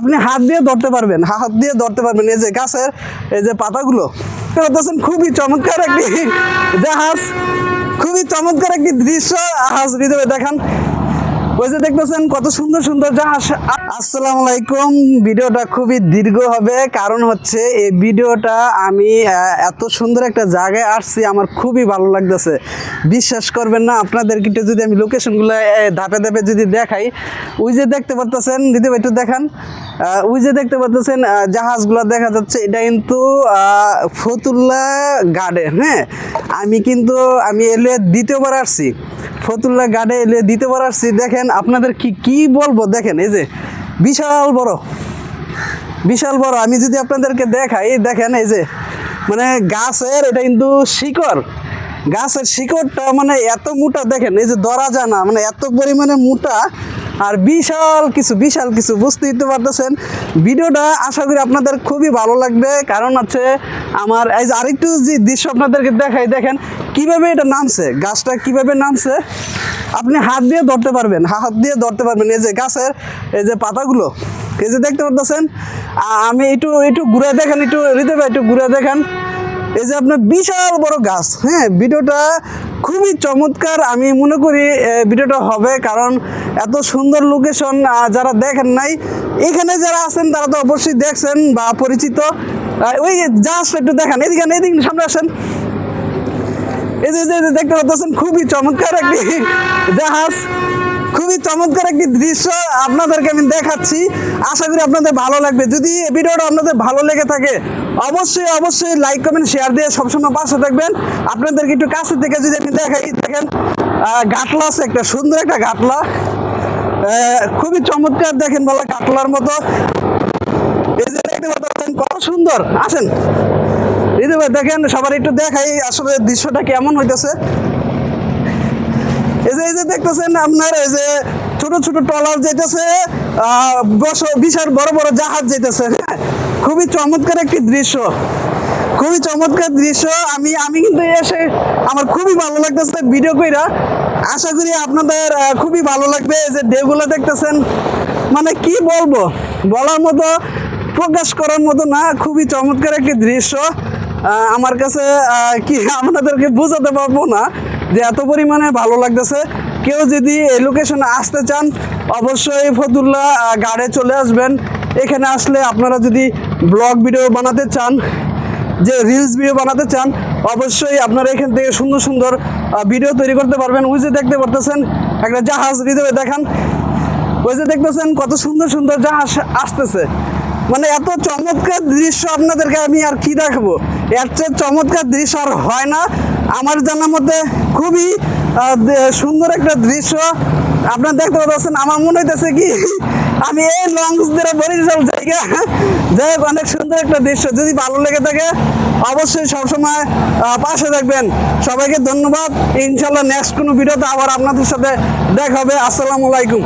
আপনি হাত দিয়ে ধরতে পারবেন, হাত দিয়ে ধরতে পারবেন। এই যে গাছের, এই যে পাতাগুলো দেখছেন খুবই চমৎকার একটি জাহাজ, খুবই চমৎকার একটি দৃশ্য হৃদয়ে দেখান। ওই যে দেখতেছেন কত সুন্দর সুন্দর জাহাজ আসসালামু আলাইকুম। ভিডিওটা খুবই দীর্ঘ হবে কারণ হচ্ছে এই ভিডিওটা আমি এত সুন্দর একটা জায়গায় আসছি আমার খুবই ভালো লাগতেছে। বিশ্বাস করবেন না আপনাদেরকে একটু যদি আমি লোকেশনগুলো ধাপে ধাপে যদি দেখাই ওই যে দেখতে পারতেছেন দিদি ভাই একটু দেখান। ওই যে দেখতে আহ, জাহাজগুলো দেখা যাচ্ছে এটা কিন্তু ফতুল্লা গার্ডেন হ্যাঁ? আমি কিন্তু আমি এলে দ্বিতীয়বার আসছি। ফতুল্লা গার্ডে এলে দিতে আসছি দেখেন আপনাদের কি কি বলব? দেখেন, এই যে বিশাল বড়। বিশাল বড়। আমি যদি আপনাদেরকে দেখাই, দেখেন, এই যে মানে গাছের এটা কিন্তু শিকড়। গাছের শিকড়টা মানে এত মোটা, দেখেন, এই যে ধরা না মানে এত পরিমাণে মোটা আর বিশাল কিছু বিশাল কিছু, বুঝতেই তো পারতেছেন। ভিডিওটা আশা করি আপনাদের খুবই ভালো লাগবে। কারণ হচ্ছে আমার, এই যে আরেকটু যে দৃশ্য আপনাদেরকে দেখাই, দেখেন কীভাবে এটা নামছে, গাছটা কীভাবে নামছে। আপনি হাত দিয়ে ধরতে পারবেন, হাত দিয়ে ধরতে পারবেন। এই যে গাছের, এই যে পাতাগুলো, এই যে দেখতে পারতেছেন? আমি একটু একটু ঘুরে দেখেন, একটু হৃদয় একটু ঘুরে দেখেন। এই যে আপনার বিশাল বড় গাছ হ্যাঁ ভিডিওটা খুবই চমৎকার। আমি মনে করি ভিডিওটা হবে কারণ এত সুন্দর লোকেশন যারা দেখেন নাই, এখানে যারা আছেন, তারা তো অবশ্যই দেখছেন বা পরিচিত। ওই জাস্ট একটু দেখেন, এদিকে এদিকে সামনে আসেন। এই যে দেখতে পাচ্ছেন, খুবই চমৎকার একটি জাহাজ। খুবই চমৎকার একটি দৃশ্য আপনাদেরকে আমি দেখাচ্ছি। আশা করি আপনাদের ভালো লাগবে। যদি ভিডিওটা আপনাদের ভালো লেগে থাকে, অবশ্যই অবশ্যই লাইক কমেন্ট শেয়ার দিয়ে সবসময় পাশে থাকবেন। আপনাদেরকে একটু কাছে থেকে যদি আমি দেখাই, দেখেন গাটলা আছে, একটা সুন্দর একটা গাটলা। খুবই চমৎকার, দেখেন বলা কাটলার মতো। এই যে দেখতে পাচ্ছেন, কত সুন্দর। আসেন। এই দেখেন, সবার একটু দেখাই আসলে দৃশ্যটা কেমন হইতেছে। দেখতেছেন আপনার এই যে ছোট ছোট ট্রলার যেতেছে বিশাল বড় বড় জাহাজ যেতেছে হ্যাঁ? খুবই চমৎকার একটি দৃশ্য। খুবই চমৎকার দৃশ্য। আমি আমি কিন্তু এসে আমার খুবই ভালো লাগতেছে ভিডিও কইরা। আশা করি আপনাদের খুবই ভালো লাগবে যে ডেগুলো দেখতেছেন। মানে কি বলব? বলার মতো, প্রকাশ করার মতো না, খুবই চমৎকার একটি দৃশ্য। আমার কাছে কি আপনাদেরকে বোঝাতে পারব না যে এত পরিমাণে ভালো লাগতেছে। কেউ যদি এই লোকেশনে আসতে চান, অবশ্যই ফতুল্লা গাড়ে চলে আসবেন। এখানে আসলে আপনারা যদি ব্লগ ভিডিও বানাতে চান, যে রিলস ভিডিও বানাতে চান, অবশ্যই আপনারা এখান থেকে সুন্দর সুন্দর ভিডিও তৈরি করতে পারবেন। ওই যে দেখতে পারতেছেন, একটা জাহাজ হৃদয়ে দেখান। ওই যে দেখতেছেন, কত সুন্দর সুন্দর জাহাজ আসতেছে। মানে এত চমৎকার দৃশ্য আপনাদেরকে আমি আর কি দেখাবো? এর চেয়ে চমৎকার দৃশ্য আর হয় না। আমার জানার মধ্যে খুবই সুন্দর একটা দৃশ্য। আপনার দেখতে পাচ্ছেন, আমার মনে হইতেছে কি, আমি এই লঞ্চ দিয়ে বরিশাল জায়গা। যাই হোক, অনেক সুন্দর একটা দৃশ্য। যদি ভালো লেগে থাকে, অবশ্যই সবসময় পাশে থাকবেন। সবাইকে ধন্যবাদ। ইনশাল্লাহ নেক্সট কোনো ভিডিওতে আবার আপনাদের সাথে দেখা হবে। আসসালামু আলাইকুম।